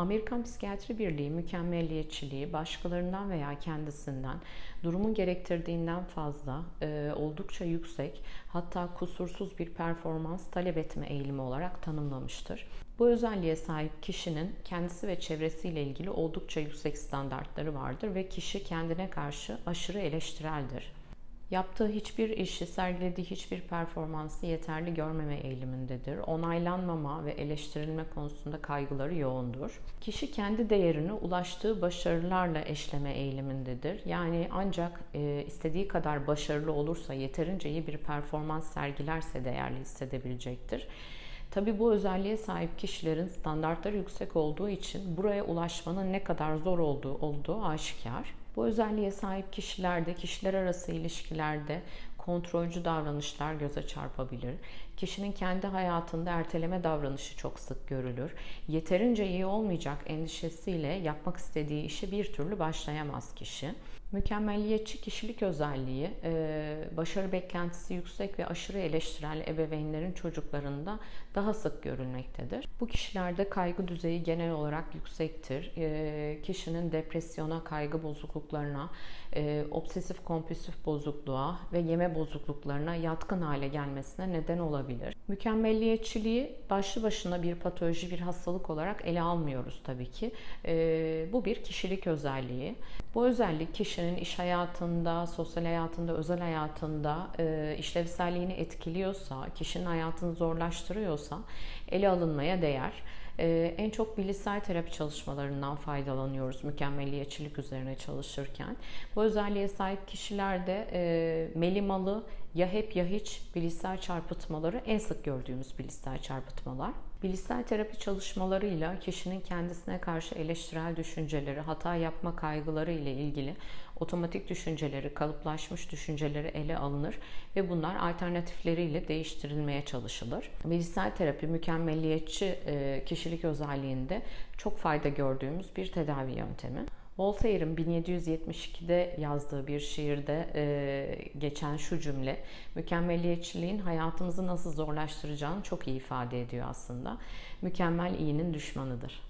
Amerikan Psikiyatri Birliği mükemmelliyetçiliği başkalarından veya kendisinden durumun gerektirdiğinden fazla, e, oldukça yüksek, hatta kusursuz bir performans talep etme eğilimi olarak tanımlamıştır. Bu özelliğe sahip kişinin kendisi ve çevresiyle ilgili oldukça yüksek standartları vardır ve kişi kendine karşı aşırı eleştireldir. Yaptığı hiçbir işi, sergilediği hiçbir performansı yeterli görmeme eğilimindedir. Onaylanmama ve eleştirilme konusunda kaygıları yoğundur. Kişi kendi değerini ulaştığı başarılarla eşleme eğilimindedir. Yani ancak e, istediği kadar başarılı olursa, yeterince iyi bir performans sergilerse değerli hissedebilecektir. Tabii bu özelliğe sahip kişilerin standartları yüksek olduğu için buraya ulaşmanın ne kadar zor olduğu olduğu aşikar. Bu özelliğe sahip kişilerde kişiler arası ilişkilerde kontrolcü davranışlar göze çarpabilir. Kişinin kendi hayatında erteleme davranışı çok sık görülür. Yeterince iyi olmayacak endişesiyle yapmak istediği işi bir türlü başlayamaz kişi. Mükemmelliyetçi kişilik özelliği, başarı beklentisi yüksek ve aşırı eleştirel ebeveynlerin çocuklarında daha sık görülmektedir. Bu kişilerde kaygı düzeyi genel olarak yüksektir. Kişinin depresyona, kaygı bozukluklarına, obsesif kompulsif bozukluğa ve yeme bozukluklarına yatkın hale gelmesine neden olabilir. Mükemmelliyetçiliği başlı başına bir patoloji, bir hastalık olarak ele almıyoruz tabii ki. Bu bir kişilik özelliği. Bu özellik kişinin iş hayatında, sosyal hayatında, özel hayatında e, işlevselliğini etkiliyorsa, kişinin hayatını zorlaştırıyorsa ele alınmaya değer. Ee, en çok bilişsel terapi çalışmalarından faydalanıyoruz mükemmelliyetçilik üzerine çalışırken. Bu özelliğe sahip kişilerde melimalı ya hep ya hiç bilişsel çarpıtmaları en sık gördüğümüz bilişsel çarpıtmalar. Bilişsel terapi çalışmalarıyla kişinin kendisine karşı eleştirel düşünceleri, hata yapma kaygıları ile ilgili otomatik düşünceleri, kalıplaşmış düşünceleri ele alınır ve bunlar alternatifleriyle değiştirilmeye çalışılır. Bilişsel terapi mükemmelliyetçi kişilik özelliğinde çok fayda gördüğümüz bir tedavi yöntemi. Voltaire'in 1772'de yazdığı bir şiirde e, geçen şu cümle mükemmelliyetçiliğin hayatımızı nasıl zorlaştıracağını çok iyi ifade ediyor aslında. Mükemmel iyinin düşmanıdır.